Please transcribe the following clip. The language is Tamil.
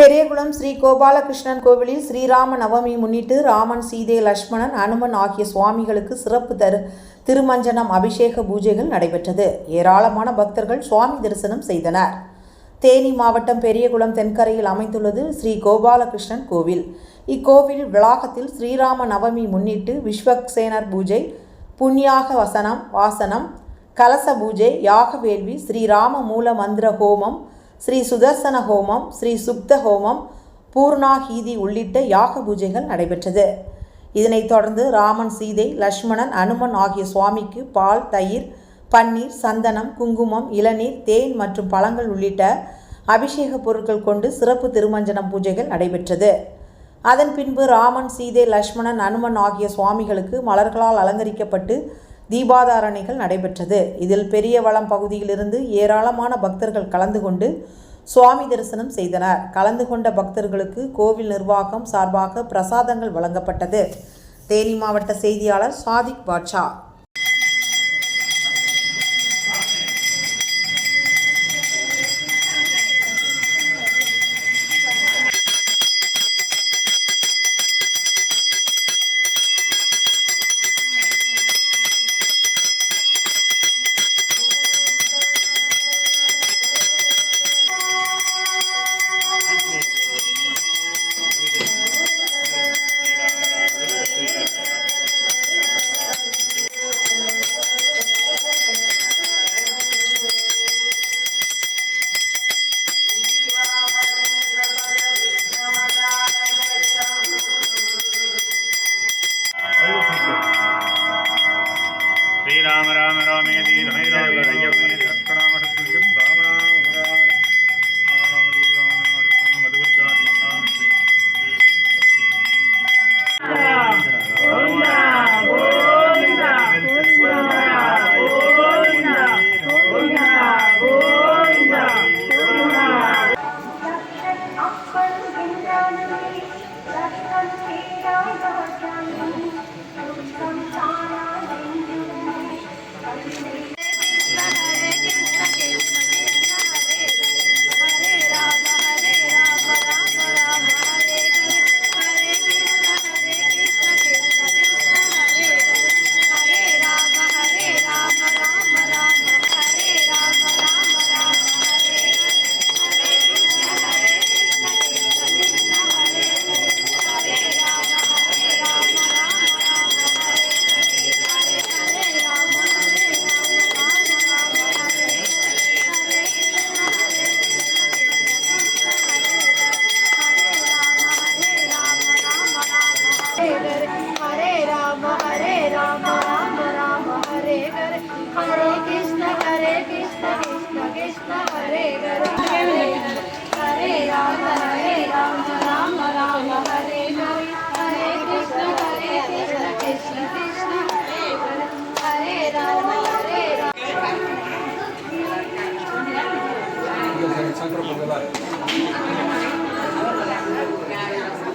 பெரியகுளம் ஸ்ரீ கோபாலகிருஷ்ணன் கோவிலில் ஸ்ரீராம நவமி முன்னிட்டு ராமன் சீதை லட்சுமணன் அனுமன் ஆகிய சுவாமிகளுக்கு சிறப்பு தரு திருமஞ்சனம் அபிஷேக பூஜைகள் நடைபெற்றது. ஏராளமான பக்தர்கள் சுவாமி தரிசனம் செய்தனர். தேனி மாவட்டம் பெரியகுளம் தென்கரையில் அமைந்துள்ளது ஸ்ரீ கோபாலகிருஷ்ணன் கோவில். இக்கோவில் வளாகத்தில் ஸ்ரீராம நவமி முன்னிட்டு விஸ்வக்சேனர் பூஜை புண்ணியாக வசனம் வாசனம் கலச பூஜை யாக வேள்வி ஸ்ரீராம மூல மந்திர ஹோமம் ஸ்ரீ சுதர்சன ஹோமம் ஸ்ரீ சுப்த ஹோமம் பூர்ணாஹீதி உள்ளிட்ட யாக பூஜைகள் நடைபெற்றது. இதனைத் தொடர்ந்து ராமன் சீதை லக்ஷ்மணன் அனுமன் ஆகிய சுவாமிக்கு பால் தயிர் பன்னீர் சந்தனம் குங்குமம் இளநீர் தேன் மற்றும் பழங்கள் உள்ளிட்ட அபிஷேக பொருட்கள் கொண்டு சிறப்பு திருமஞ்சனம் பூஜைகள் நடைபெற்றது. அதன் பின்பு ராமன் சீதை லக்ஷ்மணன் அனுமன் ஆகிய சுவாமிகளுக்கு மலர்களால் அலங்கரிக்கப்பட்டு தீபாதாரணைகள் நடைபெற்றது. இதில் பெரியவளம் பகுதியிலிருந்து ஏராளமான பக்தர்கள் கலந்து கொண்டு சுவாமி தரிசனம் செய்தனர். கலந்து கொண்ட பக்தர்களுக்கு கோவில் நிர்வாகம் சார்பாக பிரசாதங்கள் வழங்கப்பட்டது. தேனி மாவட்ட செய்தியாளர் சாதிக் பாட்ஷா. Thank you.